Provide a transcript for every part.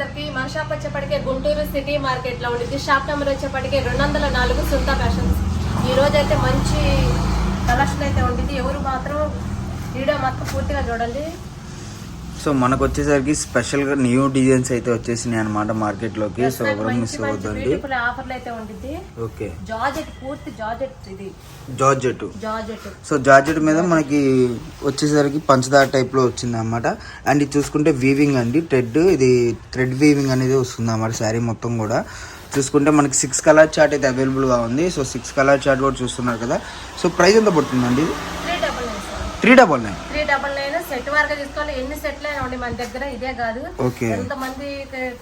అందరికి మన shop వచ్చేప్పటికే Guntur city మార్కెట్లో ఉండింది. షాప్ నెంబర్ వచ్చేప్పటికే రెండు వందల నాలుగు సుంతా ఫ్యాషన్స్. ఈ రోజు అయితే మంచి కలెక్షన్ అయితే ఉండింది. ఎవరు మాత్రం వీడియో మాత్రం పూర్తిగా చూడండి. సో మనకు వచ్చేసరికి స్పెషల్గా న్యూ డిజైన్స్ అయితే వచ్చేసినాయి అనమాట మార్కెట్లోకి సో ఎవరు మిస్ ఆఫర్లు అయితే ఉండింది ఓకే. జార్జెట్ పూర్తి జార్జెట్ ఇది. జార్జెట్. జార్జెట్. సో జార్జెట్ మీద మనకి వచ్చేసరికి పంచదార టైప్లో వచ్చింది అనమాట అండ్ ఇది చూసుకుంటే వీవింగ్ అండి. థ్రెడ్ ఇది థ్రెడ్ వీవింగ్ అనేది వస్తుంది అన్నమాట శారీ మొత్తం కూడా. చూసుకుంటే మనకి సిక్స్ కలర్ చార్ట్ అయితే available గా ఉంది. సో సిక్స్ కలర్ చార్ట్ కూడా చూస్తున్నారు కదా. సో ప్రైస్ ఎంత పడుతుందండి? Three double nine. Three double nine set వరకు తీసుకోవాలి. ఎన్ని సెట్లు అయినా ఉండి మన దగ్గర ఇదే కాదు. ఓకే. ఎంత మంది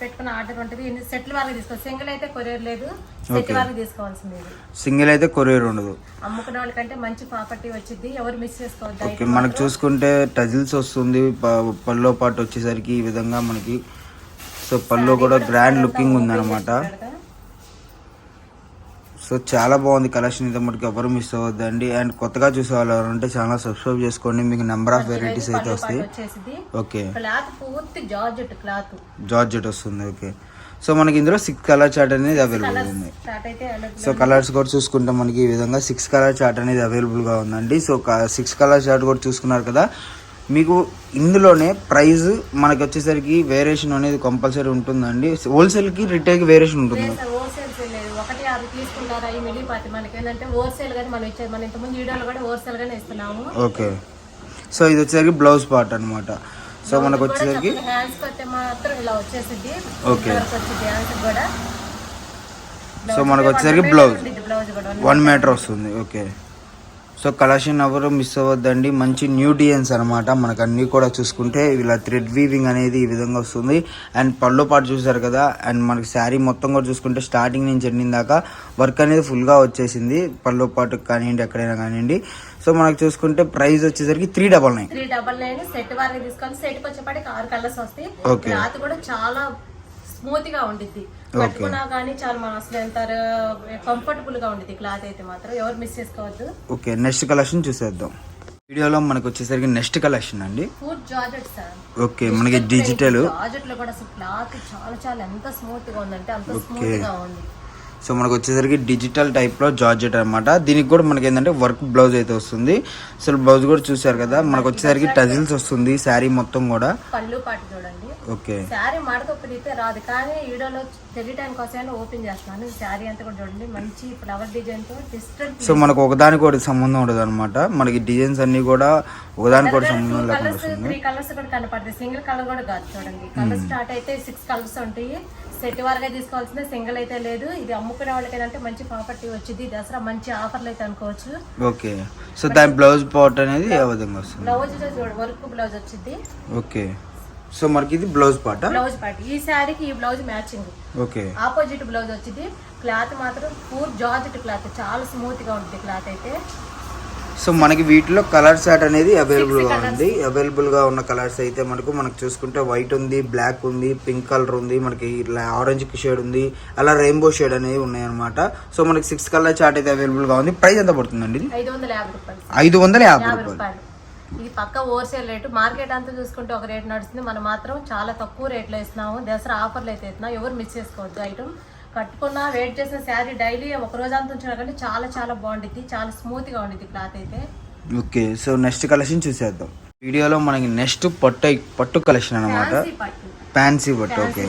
పెట్టుకున్న ఆర్డర్ ఉంటుంది ఎన్ని సెట్ల వరకు తీసుకోవాలి. సింగిల్ అయితే కొరియర్ లేదు సెట్ వరకు తీసుకోవాల్సింది. సింగిల్ అయితే కొరియర్ ఉండదు. అమ్ముకునే వాళ్ళకంటే మంచి ప్రాపర్టీ వచ్చింది ఎవరు మిస్ చేసుకోవద్దు. ఓకే మనకు చూసుకుంటే టజిల్స్ వస్తుంది. పల్లో పాటు వచ్చేసరికి ఈ విధంగా మనకి. సో పల్లో కూడా గ్రాండ్ లుకింగ్ ఉందన్నమాట. సో చాలా బాగుంది కలెక్షన్. అయితే మనకి ఎవరు మిస్ అవ్వద్దండి. అండ్ కొత్తగా చూసే వాళ్ళు ఎవరంటే ఛానల్ సబ్స్క్రైబ్ చేసుకోండి. మీకు నెంబర్ ఆఫ్ వెరైటీస్ అయితే వస్తాయి. ఓకే. క్లాత్ పూర్తి జార్జెట్ క్లాత్. జార్జెట్ వస్తుంది. ఓకే. సో మనకి ఇందులో సిక్స్ కలర్ చార్ట్ అనేది అవైలబుల్ ఉంది. సో కలర్స్ కూడా చూసుకుంటే మనకి ఈ విధంగా సిక్స్ కలర్ చార్ట్ అనేది అవైలబుల్గా ఉందండి. సో సిక్స్ కలర్ చార్ట్ కూడా చూసుకున్నారు కదా. మీకు ఇందులోనే ప్రైస్ మనకి వచ్చేసరికి వేరియేషన్ అనేది కంపల్సరీ ఉంటుందండి. హోల్సేల్కి రిటైల్కి వేరియేషన్ ఉంటుంది లేదు సార్ హోల్సేల్ లేదు ఒకటి తీసుకుంటారా ఈ మిగిలిపోతే మనకి ఏంటంటే హోల్సేల్ గానీ మనం ఇచ్చేది మన ఇంతకుముందు వీడియోలో కూడా హోల్సేల్ గానే ఇస్తున్నాము. ఓకే. సో ఇది వచ్చేసరికి బ్లౌజ్ పార్ట్ అనమాట సో మనకు వచ్చేసరికి హ్యాండ్స్ కొట్టే మాత్రం ఇలా వచ్చేసింది వచ్చింది హ్యాండ్స్ కూడా. సో మనకు వచ్చేసరికి బ్లౌజ్ వన్ మీటర్ వస్తుంది. ఓకే. సో కలెక్షన్ ఎవరు మిస్ అవ్వద్దండి. మంచి న్యూ డిజైన్స్ అనమాట మనకు అన్నీ కూడా చూసుకుంటే ఇలా థ్రెడ్ వీవింగ్ అనేది ఈ విధంగా వస్తుంది. అండ్ పళ్ళు పాటు చూసారు కదా అండ్ మనకి శారీ మొత్తం కూడా చూసుకుంటే స్టార్టింగ్ నుంచి ఎండింగ్ దాకా వర్క్ అనేది ఫుల్గా వచ్చేసింది. పళ్ళు పాటు కానివ్వండి ఎక్కడైనా కానివ్వండి. సో మనకు చూసుకుంటే ప్రైస్ వచ్చేసరికి three double nine three double nine set వారికి తీసుకోవాలి సెట్ వచ్చేపాటికి ఆరు కలర్స్ వస్తాయి. క్లాత్ కూడా చాలా స్మూత్గా ఉండిద్ది. కట్టుకున్నా కానీ చాలా మనం అసలు ఎంత కంఫర్టబుల్గా ఉండిద్ది క్లాత్ అయితే మాత్రం. ఎవరు మిస్ చేసుకోవద్దు. ఓకే నెక్స్ట్ కలెక్షన్ చూసేద్దాం. వీడియోలో మనకు వచ్చేసరికి నెక్స్ట్ కలెక్షన్ అండి. ఫుడ్ జార్జెట్ సార్ ఓకే మనకి డిజిటల్ జార్జెట్లో కూడా అసలు క్లాత్ చాలా చాలా ఎంత స్మూత్గా ఉందంటే అంత స్మూత్గా ఉంది. సో మనకు వచ్చేసరికి డిజిటల్ టైప్లో జార్జెట్ అనమాట దీనికి కూడా మనకి ఏంటంటే వర్క్ బ్లౌజ్ అయితే వస్తుంది. అసలు బ్లౌజ్ కూడా చూసారు కదా మనకు వచ్చేసరికి టజిల్స్ వస్తుంది శారీ మొత్తం కూడా. పళ్ళు పాటు చూడండి. ఓకే. శారీ మడతొప్పితే రాదు కానీ వీడియోలో తెలియటానికి కోసం ఓపెన్ చేస్తున్నాను. శారీ అంతా కూడా చూడండి మంచి ఫ్లవర్ డిజైన్తో డిస్టెంట్ సో మనకు ఒకదానికి ఒకటి సంబంధం ఉండదు అనమాట మనకి డిజైన్స్ అన్ని కూడా ఒకదానికి ఒకటి సంబంధం లేకుండా త్రీ కలర్స్ కూడా కనపడతాయి. సింగిల్ కలర్ కూడా కాదు చూడండి. కలర్ స్టార్ట్ అయితే సిక్స్ కలర్స్ ఉంటాయి. సెట్ వరకే తీసుకోవాల్సిందే. సింగిల్ అయితే లేదు. ఇది అమ్ముకునే వాళ్ళకి మంచి ప్రాపర్టీ వచ్చింది దసరా మంచి ఆఫర్లు అయితే అనుకోవచ్చు. ఓకే. సో దాని బ్లౌజ్ పాట్ అనేది ఏ విధంగా వస్తుంది? బ్లౌజ్ వర్క్ బ్లౌజ్ వచ్చింది ఓకే. సో మనకి ఇది బ్లౌజ్ పాట బ్లౌజ్ పార్ట్. ఈ శారీకి ఈ blouse matching okay. Opposite blouse వచ్చింది క్లాత్ మాత్రం పూర్ జార్జెట్ క్లాత్. చాలా స్మూత్గా ఉంటుంది క్లాత్ అయితే. సో మనకి వీటిలో కలర్ చార్ట్ అనేది అవైలబుల్గా ఉంది. అవైలబుల్గా ఉన్న కలర్స్ అయితే మనకు మనకు చూసుకుంటే వైట్ ఉంది బ్లాక్ ఉంది పింక్ కలర్ ఉంది మనకి ఇట్లా ఆరెంజ్ షేడ్ ఉంది అలా రెయిన్బో షేడ్ అనేవి ఉన్నాయి అనమాట సో మనకి సిక్స్ కలర్ చార్ట్ అయితే అవైలబుల్గా ఉంది. ప్రైస్ ఎంత పడుతుందండి ఐదు వందల యాభై రూపాయలు. ఇది పక్క హోల్సేల్ రేటు మార్కెట్ అంతా చూసుకుంటే ఒక రేట్ నడుస్తుంది. మనం మాత్రం చాలా తక్కువ రేట్లో ఇస్తున్నాము. దసరా ఆఫర్లు అయితే ఇస్తున్నాం. ఎవరు మిస్ చేసుకోవద్దు ఐటమ్ కట్టుకున్నా వెయిట్ చేసిన శారీ డైలీ ఒక రోజు అంతా ఉంచినా కానీ చాలా చాలా బాగుండిద్ది. చాలా స్మూత్గా ఉండిద్ది క్లాత్ అయితే. ఓకే సో నెక్స్ట్ కలెక్షన్ చూసేద్దాం. వీడియోలో మనకి నెక్స్ట్ పట్టు పట్టు కలెక్షన్ అనమాట ఫ్యాన్సీ పట్టు. ఓకే.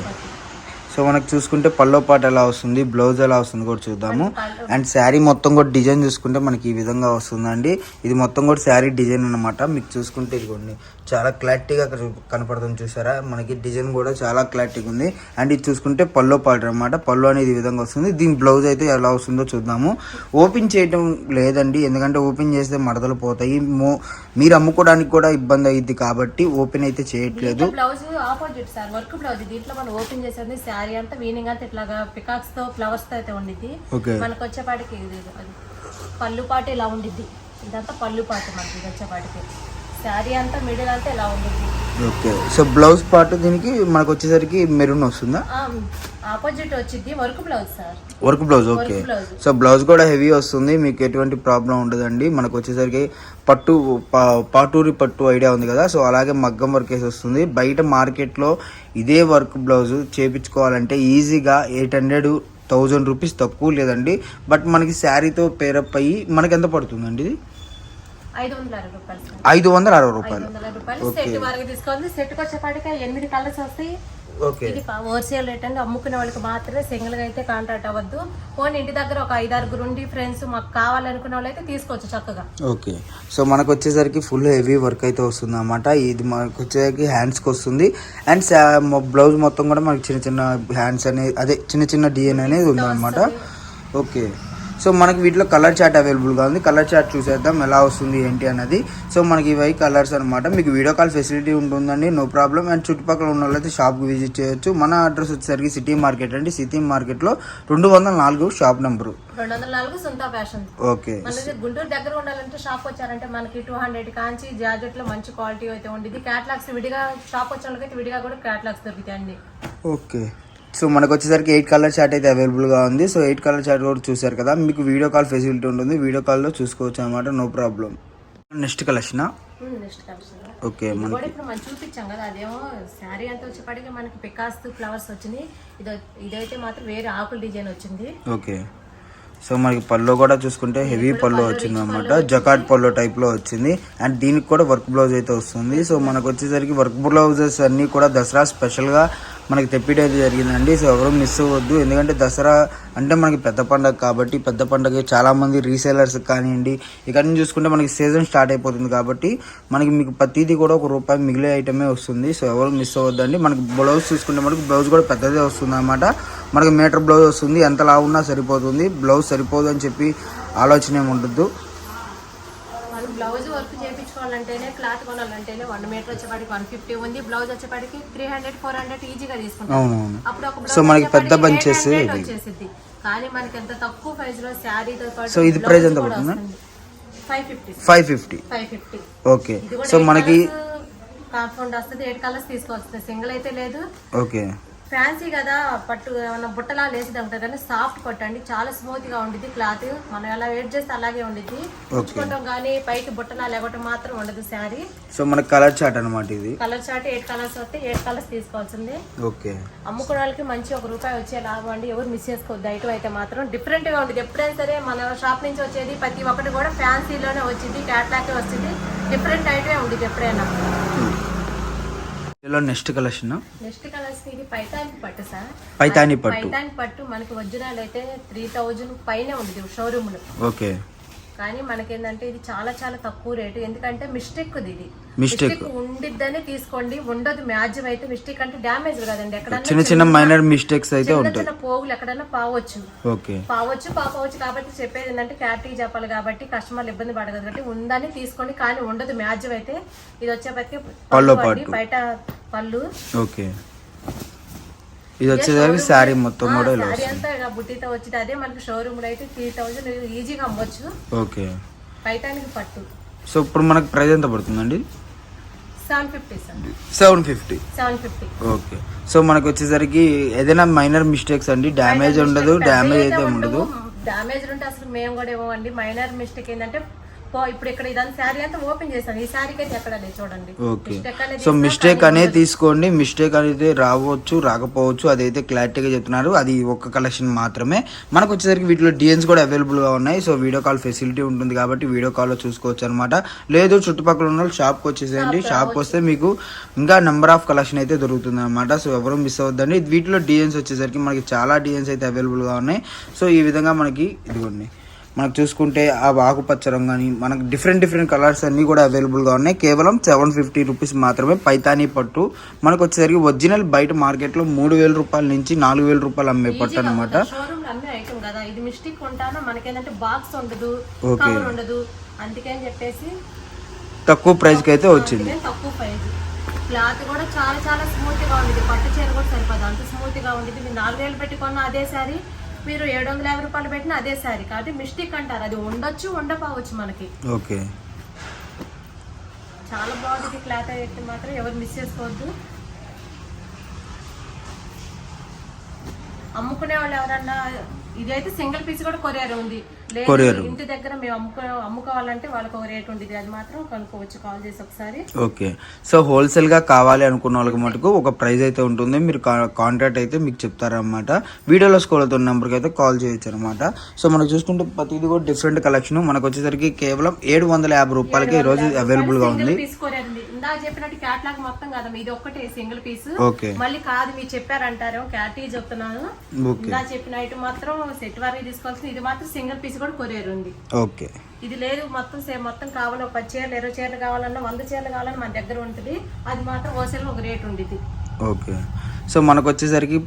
సో మనకు చూసుకుంటే పల్లో పాట ఎలా వస్తుంది బ్లౌజ్ ఎలా వస్తుంది కూడా చూద్దాము. అండ్ శారీ మొత్తం కూడా డిజైన్ చూసుకుంటే మనకి ఈ విధంగా వస్తుందండి. ఇది మొత్తం కూడా శారీ డిజైన్ అన్నమాట. మీకు చూసుకుంటే ఇదిగోండి చాలా క్లారిటీగా కనపడుతుంది చూసారా? మనకి డిజైన్ కూడా చాలా క్లారిటీగా ఉంది. అండ్ ఇది చూసుకుంటే పల్లో పాట అనమాట పళ్ళు అనేది ఈ విధంగా వస్తుంది. దీని బ్లౌజ్ అయితే ఎలా వస్తుందో చూద్దాము. ఓపెన్ చేయటం లేదండి. ఎందుకంటే ఓపెన్ చేస్తే మడతలు పోతాయి. మో మీరు అమ్ముకోవడానికి కూడా ఇబ్బంది అయ్యిద్ది కాబట్టి ఓపెన్ అయితే చేయట్లేదు. Blouse opposite sir work blouse. దీంట్లో మనం ఓపెన్ చేసేది శారీ అంతా వీనింగ్ అంతా ఇట్లాగా పికాక్స్తో ఫ్లవర్స్తో అయితే ఉండిద్ది. మనకు వచ్చేపాటికి ఇది అది పళ్ళు పాటు ఇలా ఉండిద్ది. ఇదంతా పళ్ళు పాటు మనకి ఇది వచ్చేపాటికి శారీ అంతా మిడిల్ అంతా ఇలా ఉండిద్ది. ఓకే. సో బ్లౌజ్ పార్ట్ దీనికి మనకు వచ్చేసరికి మెరూన్ వస్తుందా? ఆపోజిట్ వచ్చింది work blouse sir. Work blouse okay. So blouse కూడా హెవీ వస్తుంది మీకు ఎటువంటి ప్రాబ్లం ఉండదండి. మనకు వచ్చేసరికి పట్టు పాటూరి పట్టు ఐడియా ఉంది కదా సో అలాగే మగ్గం వర్క్ వేసి వస్తుంది. బయట మార్కెట్లో ఇదే వర్క్ బ్లౌజ్ చేపించుకోవాలంటే ఈజీగా ఎయిట్ హండ్రెడ్ థౌజండ్ రూపీస్ తక్కువ లేదండి. బట్ మనకి శారీతో పేరప్ అయ్యి మనకి ఎంత పడుతుందండి ఇది? ఐదు వందల అరవై రూపాయలు ఓకే. సెట్ వచ్చేపాటికి ఎనిమిది కలర్స్ వస్తాయి. ఓకే ఇది హోల్సేల్ రేట్ అండి అమ్ముకునే వాళ్ళకి మాత్రమే సింగిల్గా అయితే కాంటాక్ట్ అవ్వద్దు. ఫోన్ ఇంటి దగ్గర ఒక ఐదారుగురు ఉండి ఫ్రెండ్స్ మాకు కావాలనుకునే వాళ్ళు అయితే తీసుకోవచ్చు చక్కగా. ఓకే. సో మనకు వచ్చేసరికి ఫుల్ హెవీ వర్క్ అయితే వస్తుంది అన్నమాట ఇది మనకు వచ్చేసరికి హ్యాండ్స్కి వస్తుంది. అండ్ బ్లౌజ్ మొత్తం కూడా మనకి చిన్న చిన్న హ్యాండ్స్ అనేది అదే చిన్న చిన్న డిజైన్ అనేది ఉందన్నమాట. ఓకే. సో మనకి వీటిలో కలర్ చార్ట్ అవైలబుల్గా ఉంది. కలర్ చార్ట్ చూసేద్దాం ఎలా వస్తుంది ఏంటి అన్నది. సో మనకి ఇవి కలర్స్ అనమాట మీకు వీడియో కాల్ ఫెసిలిటీ ఉంటుందండి నో ప్రాబ్లం. అండ్ చుట్టుపక్కల ఉన్న వాళ్ళైతే షాప్కి విజిట్ చేయొచ్చు. మన అడ్రస్ వచ్చేసరికి సిటీ మార్కెట్ అండి. సిటీ మార్కెట్లో రెండు వందల నాలుగు షాప్ నెంబరు. రెండు వందల నాలుగు సొంత ఫ్యాషన్. ఓకే. గుంటూరు దగ్గర ఉండాలంటే షాప్ వచ్చారంటే మనకి టూ హండ్రెడ్ కాంచి జాకెట్లో మంచి క్వాలిటీ అయితే ఉండేది. క్యాట్లాగ్స్ విడిగా షాప్ వచ్చిన వాళ్ళకైతే విడిగా కూడా క్యాట్లాగ్స్ దొరుకుతాయండి. ఓకే. సో మనకు వచ్చేసరికి ఎయిట్ కలర్ చార్ట్ అయితే అవైలబుల్గా ఉంది. సో ఎయిట్ కలర్ చార్ట్ కూడా చూసారు కదా. మీకు వీడియో కాల్ ఫెసిలిటీ ఉంటుంది. వీడియో కాల్లో చూసుకోవచ్చు అనమాట no problem. Next collection? Okay ఇది మన కూడా ఇప్పుడు మనం చూపించాం కదా. అదేమో శారీ అంతా మనకి పికాస్ ఫ్లవర్స్ వచ్చింది ఇది ఇదైతే మాత్రం వేరే ఆకుల డిజైన్ వచ్చింది. ఓకే. సో మనకి పళ్ళు కూడా చూసుకుంటే హెవీ పళ్ళు వచ్చింది అనమాట జకాట్ పళ్ళు టైప్లో వచ్చింది. అండ్ దీనికి కూడా వర్క్ బ్లౌజ్ అయితే వస్తుంది. సో మనకు వచ్చేసరికి వర్క్ బ్లౌజెస్ అన్నీ కూడా దసరా స్పెషల్గా మనకి తెప్పిడం జరిగిందండి. సో ఎవరు మిస్ అవ్వద్దు. ఎందుకంటే దసరా అంటే మనకి పెద్ద పండగ కాబట్టి పెద్ద పండగ చాలామంది రీసేలర్స్ కానివ్వండి ఇక్కడ నుంచి చూసుకుంటే మనకి సీజన్ స్టార్ట్ అయిపోతుంది కాబట్టి మనకి మీకు ప్రతిదీ కూడా ఒక రూపాయి మిగిలే ఐటమే వస్తుంది. సో ఎవరు మిస్ అవ్వద్దండి. మనకి బ్లౌజ్ చూసుకుంటే మనకి బ్లౌజ్ కూడా పెద్దదే వస్తుంది అనమాట మనకి మీటర్ బ్లౌజ్ వస్తుంది. ఎంత లావు ఉన్నా సరిపోతుంది. బ్లౌజ్ సరిపోదు అని చెప్పి ఆలోచన ఏమి ఉండద్దు బ్లౌజ్ వర్క్ చేయించుకోవాలంటేనే క్లాత్ కొనాలంటేనే వన్ మీటర్ వచ్చేపాటికి వన్ ఫిఫ్టీ ఉంది. బ్లౌజ్ వచ్చేపాటికి త్రీ హండ్రెడ్ ఫోర్ హండ్రెడ్ ఈజీగా తీసుకుంటాం. అవునవును. అప్పుడు ఒక సో మనకి పెద్ద ఇవి. వచ్చేసింది కానీ మనకి ఎంత తక్కువ ప్రైస్లో శారీతో పాటు సో ఇది price ఎంత పడుతుంది? Five fifty five fifty five fifty okay. So మనకి కాంపౌండ్ వస్తుంది ఎయిట్ కలర్స్ తీసుకోవచ్చు సింగిల్ అయితే లేదు. ఓకే. ఫ్యాన్సీ కదా పట్టు ఏమన్నా బుట్టలా లేసిది ఉంటుంది కానీ సాఫ్ట్ పట్టు అండి. చాలా స్మూత్గా ఉండిద్ది క్లాత్ మనం ఎలా వెయిట్ చేస్తే అలాగే ఉండిద్ది. ఉంచుకుంటాం కానీ పైకి బుట్టలా లేకపోతే మాత్రం ఉండదు శారీ. సో మనకి కలర్ చార్ట్ అనమాట ఇది. కలర్ చార్ట్ ఎయిట్ కలర్స్ వస్తే ఎయిట్ కలర్స్ తీసుకోవాల్సింది. ఓకే అమ్ముకునే వాళ్ళకి మంచి ఒక రూపాయి వచ్చే లాభం అండి. ఎవరు మిస్ చేసుకోవద్దు. ఐటమ్ అయితే మాత్రం డిఫరెంట్గా ఉంటుంది ఎప్పుడైనా సరే మన షాప్ నుంచి వచ్చేది ప్రతి ఒక్కటి కూడా ఫ్యాన్సీలోనే వచ్చింది క్యాట్లాక్ వచ్చింది డిఫరెంట్ ఐటమే ఉంటుంది ఎప్పుడైనా. ఇలా నెక్స్ట్ కలెక్షన్ నెక్స్ట్ కలర్స్ ఇది పైతాని పట్టు సార్. పైతాని పట్టు. పైతాని పట్టు మనకి ఒరిజినల్ అయితే త్రీ థౌజండ్ పైనే ఉంది షోరూమ్లో. ఓకే. కానీ మనకేంటంటే ఇది చాలా చాలా తక్కువ రేటు ఎందుకంటే మిస్టేక్ ఇది. మిస్టేక్. ఉండిద్దని తీసుకోండి. ఉండదు మ్యాజిమ్ అయితే మిస్టేక్ అంటే డ్యామేజ్ కదండి. ఎక్కడన్నా చిన్న చిన్న మైనర్ మిస్టేక్స్ అయితే ఉంటాయి. చిన్న పోగులు ఎక్కడన్నా పావచ్చు. ఓకే. పావచ్చు పాపవచ్చు కాబట్టి చెప్పేది ఏంటంటే క్లారిటీ చెప్పాలి కాబట్టి కస్టమర్లు ఇబ్బంది పడదు కాబట్టి ఉందని తీసుకోండి కానీ ఉండదు మ్యాజిమ్ అయితే ఇది వచ్చేపటికి పళ్ళు. బయట పళ్ళు. ఓకే. ఇది వచ్చేసరికి శారీ మొత్తం కూడా ఇలా వస్తుంది. బుట్టితో వచ్చింది. అదే మనకి షోరూమ్లో అయితే త్రీ థౌజండ్ ఈజీగా అమ్మొచ్చు. ఓకే. పైటానికి పట్టు. సో ఇప్పుడు మనకి ప్రైస్ ఎంత పడుతుందండి? Seven fifty okay. సో మనకు వచ్చేసరికి ఏదైనా మైనర్ మిస్టేక్స్ అండి. డ్యామేజ్ ఉండదు డ్యామేజ్ అయితే ఉండదు. డ్యామేజ్ ఉంటే అసలు మేము కూడా ఇవ్వమండి. మైనర్ మిస్టేక్ ఏంటంటే ఇప్పుడు ఇక్కడ ఇదంతా శారీ అంతా ఓపెన్ చేశాను. ఈ శారీకి అయితే ఎక్కడ లేదు చూడండి. ఓకే. సో మిస్టేక్ అనేది తీసుకోండి. మిస్టేక్ అనేది రావచ్చు రాకపోవచ్చు అదైతే క్లారిటీగా చెప్తున్నారు. అది ఒక్క కలెక్షన్ మాత్రమే. మనకు వచ్చేసరికి వీటిలో డిజైన్స్ కూడా అవైలబుల్గా ఉన్నాయి. సో వీడియో కాల్ ఫెసిలిటీ ఉంటుంది కాబట్టి వీడియో కాల్లో చూసుకోవచ్చు అనమాట లేదు చుట్టుపక్కల ఉన్న వాళ్ళు షాప్కి వచ్చేసేయండి. షాప్కి వస్తే మీకు ఇంకా నెంబర్ ఆఫ్ కలెక్షన్ అయితే దొరుకుతుంది అనమాట సో ఎవరు మిస్ అవ్వద్దండి. వీటిలో డిజైన్స్ వచ్చేసరికి మనకి చాలా డిజైన్స్ అయితే అవైలబుల్గా ఉన్నాయి. సో ఈ విధంగా మనకి ఇదిగోండి. మనకు చూసుకుంటే ఆ ఆకుపచ్చ రంగు కానీ మనకు డిఫరెంట్ డిఫరెంట్ కలర్స్ అన్నీ కూడా అవైలబుల్గా ఉన్నాయి. కేవలం సెవెన్ ఫిఫ్టీ రూపీస్ మాత్రమే పైతానీ పట్టు. మనకు వచ్చేసరికి ఒరిజినల్ బయట మార్కెట్లో మూడు వేల రూపాయల నుంచి నాలుగు వేల రూపాయలు అమ్మే పట్టు అనమాట ఓకే. అందుకని చెప్పేసి తక్కువ ప్రైస్కి అయితే వచ్చింది. తక్కువ ప్రైస్ క్లాత్ కూడా చాలా చాలా స్మూత్గా ఉండేది పట్టు చీర కూడా సరిపోదు. అంత మీరు నాలుగు వేలు కొన్న అదే సారీ మీరు ఏడు వందల యాభై రూపాయలు పెట్టిన అదే సారీ కాబట్టి మిస్టేక్ అంటారు. అది ఉండొచ్చు ఉండకపోవచ్చు మనకి. ఓకే. చాలా బాగుంది క్లాత్ అయితే మాత్రం. ఎవరు మిస్ చేసుకోవద్దు. అమ్ముకునే వాళ్ళు ఎవరన్నా ఇదైతే సింగిల్ పీస్ కూడా కొరియర్ ఉంది. లేదు. ఇంటి దగ్గర మేము అమ్ముకో అమ్ముకోవాలంటే వాళ్ళకి ఒక రేట్ ఉంటుంది అది మాత్రం కనుక్కోవచ్చు. కాల్ చేసి ఒకసారి. ఓకే. సో హోల్సేల్గా కావాలి అనుకున్న వాళ్ళకి మటుకు ఒక ప్రైస్ అయితే ఉంటుంది. మీరు కాంటాక్ట్ అయితే మీకు చెప్తారనమాట వీడియోలో స్కూల్ అవుతున్న నెంబర్కి అయితే కాల్ చేయొచ్చు అనమాట సో మనకు చూసుకుంటే ప్రతిది కూడా డిఫరెంట్ కలెక్షన్. మనకు వచ్చేసరికి కేవలం ఏడు వందల యాభై రూపాయలకి ఈ రోజు అవైలబుల్గా ఉంది. ఉంది ఇందాక చెప్పినట్టు క్యాట్లాగ్ మొత్తం కదా ఇది ఒక్కటే సింగిల్ పీస్ మళ్ళీ కాదు మీరు చెప్పారంటారు. క్యాటీ చెప్తున్నాను. ఇందా చెప్పిన ఐటమ్ మాత్రం సెట్ వారికి తీసుకోవాల్సింది. ఇది మాత్రం సింగిల్ పీస్ కూడా కొరియర్ ఉంది. ఓకే. ఇది లేదు మొత్తం సేమ్ మొత్తం కావాలి ఒక పది చీరలు ఇరవై చీరలు కావాలన్నా వంద చీరలు కావాలన్నా మన దగ్గర ఉంటుంది. అది మాత్రం హోల్సేల్ ఒక రేట్ ఉండేది. ఓకే. సో మనకు వచ్చేసరికి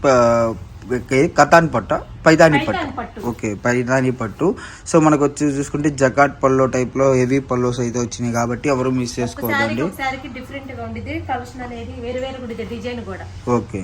కతాన్ పట్ట పైతాని పట్ట. ఓకే పైతాని పట్టు. సో మనకు వచ్చి చూసుకుంటే జకాట్ పల్లో టైప్లో హెవీ పల్లోస్ అయితే వచ్చినాయి కాబట్టి ఎవరు మిస్ చేసుకోవద్దండి. ఓకే.